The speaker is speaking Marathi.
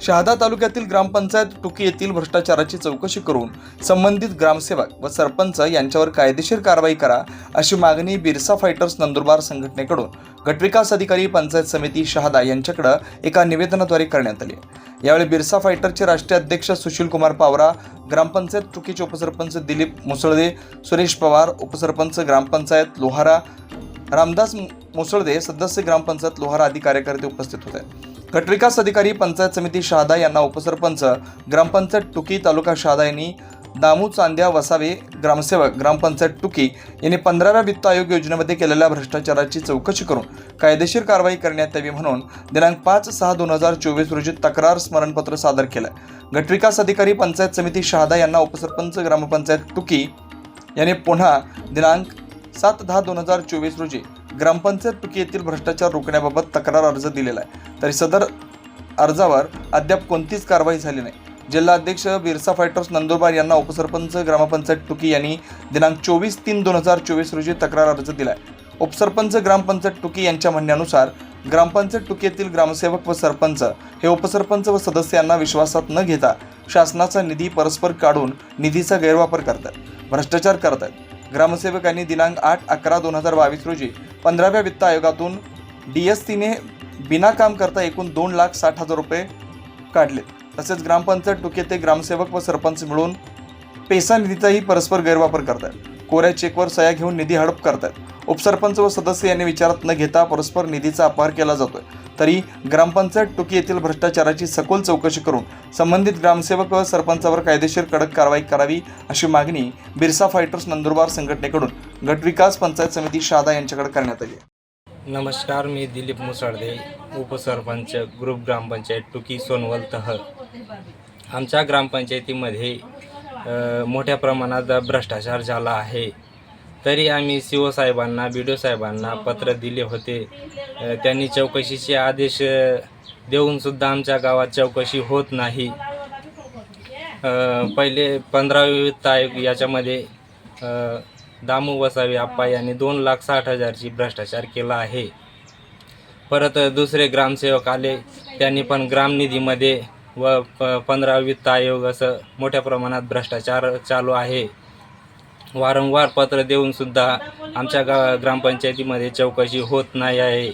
शहादा तालुक्यातील ग्रामपंचायत टुकी येथील भ्रष्टाचाराची चौकशी करून संबंधित ग्रामसेवक व सरपंच यांच्यावर कायदेशीर कारवाई करा अशी मागणी बिरसा फायटर्स नंदुरबार संघटनेकडून गटविकास अधिकारी पंचायत समिती शहादा यांच्याकडे एका निवेदनाद्वारे करण्यात आली. यावेळी बिरसा फायटरचे राष्ट्रीय अध्यक्ष सुशील कुमार पावरा ग्रामपंचायत टुकीचे उपसरपंच दिलीप मुसळदे सुरेश पवार उपसरपंच ग्रामपंचायत लोहारा रामदास मुसळदे सदस्य ग्रामपंचायत लोहारा आदी कार्यकर्ते उपस्थित होते. गटविकास अधिकारी पंचायत समिती शहादा यांना उपसरपंच ग्रामपंचायत टुकी तालुका शहादा यांनी दामू चांद्या वसावे ग्रामसेवक ग्रामपंचायत टुकी यांनी पंधराव्या वित्त आयोग योजनेमध्ये केलेल्या भ्रष्टाचाराची चौकशी करून कायदेशीर कारवाई करण्यात यावी म्हणून दिनांक पाच सहा दोन हजार चोवीस रोजी तक्रार स्मरणपत्र सादर केलं गटविकास अधिकारी पंचायत समिती शहादा यांना उपसरपंच ग्रामपंचायत टुकी यांनी पुन्हा दिनांक सात दहा दोन हजार चोवीस रोजी ग्रामपंचायत टुकी येथील भ्रष्टाचार रोखण्याबाबत तक्रार अर्ज दिलेला आहे. तरी सदर अर्जावर अद्याप कोणतीच कारवाई झाली नाही. जिल्हा अध्यक्ष बिरसा फायटर्स नंदुरबार यांना उपसरपंच ग्रामपंचायत टुकी यांनी दिनांक चोवीस तीन दोन हजार चोवीस रोजी तक्रार अर्ज दिलाय उपसरपंच ग्रामपंचायत टुकी यांच्या म्हणण्यानुसार ग्रामपंचायत टुकीतील ग्रामसेवक व सरपंच हे उपसरपंच व सदस्यांना विश्वासात न घेता शासनाचा निधी परस्पर काढून निधीचा गैरवापर करतात भ्रष्टाचार करतात. ग्रामसेवकांनी दिनांक आठ अकरा दोन हजार बावीस रोजी पंधराव्या वित्त आयोगातून डी एस टीने बिना काम करता एकूण दोन लाख साठ हजार रुपये काढले. तसेच ग्रामपंचायत टुके ते ग्रामसेवक व सरपंच मिळून पेसा निधीचाही परस्पर गैरवापर करतात कोऱ्या चेकवर सह्या घेऊन निधी हडप करतात उपसरपंच व सदस्य यांनी विचारात न घेता परस्पर निधीचा अपहार केला जातोय. तरी ग्रामपंचायत टुकी येथील भ्रष्टाचाराची सखोल चौकशी करून संबंधित ग्रामसेवक व सरपंचावर कायदेशीर कडक कारवाई करावी अशी मागणी बिरसा फायटर्स नंदुरबार संघटनेकडून गटविकास पंचायत समिती शहादा यांच्याकडे करण्यात आली नमस्कार मी दिलीप मुसळदे उपसरपंच ग्रुप ग्रामपंचायत टुकी सोनवल तह आमच्या ग्रामपंचायतीमध्ये मोठ्या प्रमाणात भ्रष्टाचार झाला आहे. तरी आम्ही सी ओ साहेबांना बी डी ओ साहेबांना पत्र दिले होते. त्यांनी चौकशीचे आदेश देऊनसुद्धा आमच्या गावात चौकशी होत नाही. पहिले पंधरावे वित्त आयोग याच्यामध्ये दामू वसावे आप्पा यांनी दोन लाख साठ हजारची भ्रष्टाचार केला आहे. परत दुसरे ग्रामसेवक आले त्यांनी पण ग्रामनिधीमध्ये व प पंधरा वित्त आयोग असं मोठ्या प्रमाणात भ्रष्टाचार चालू आहे. वारंवार पत्र देऊनसुद्धा आमच्या गा ग्रामपंचायतीमध्ये चौकशी होत नाही आहे.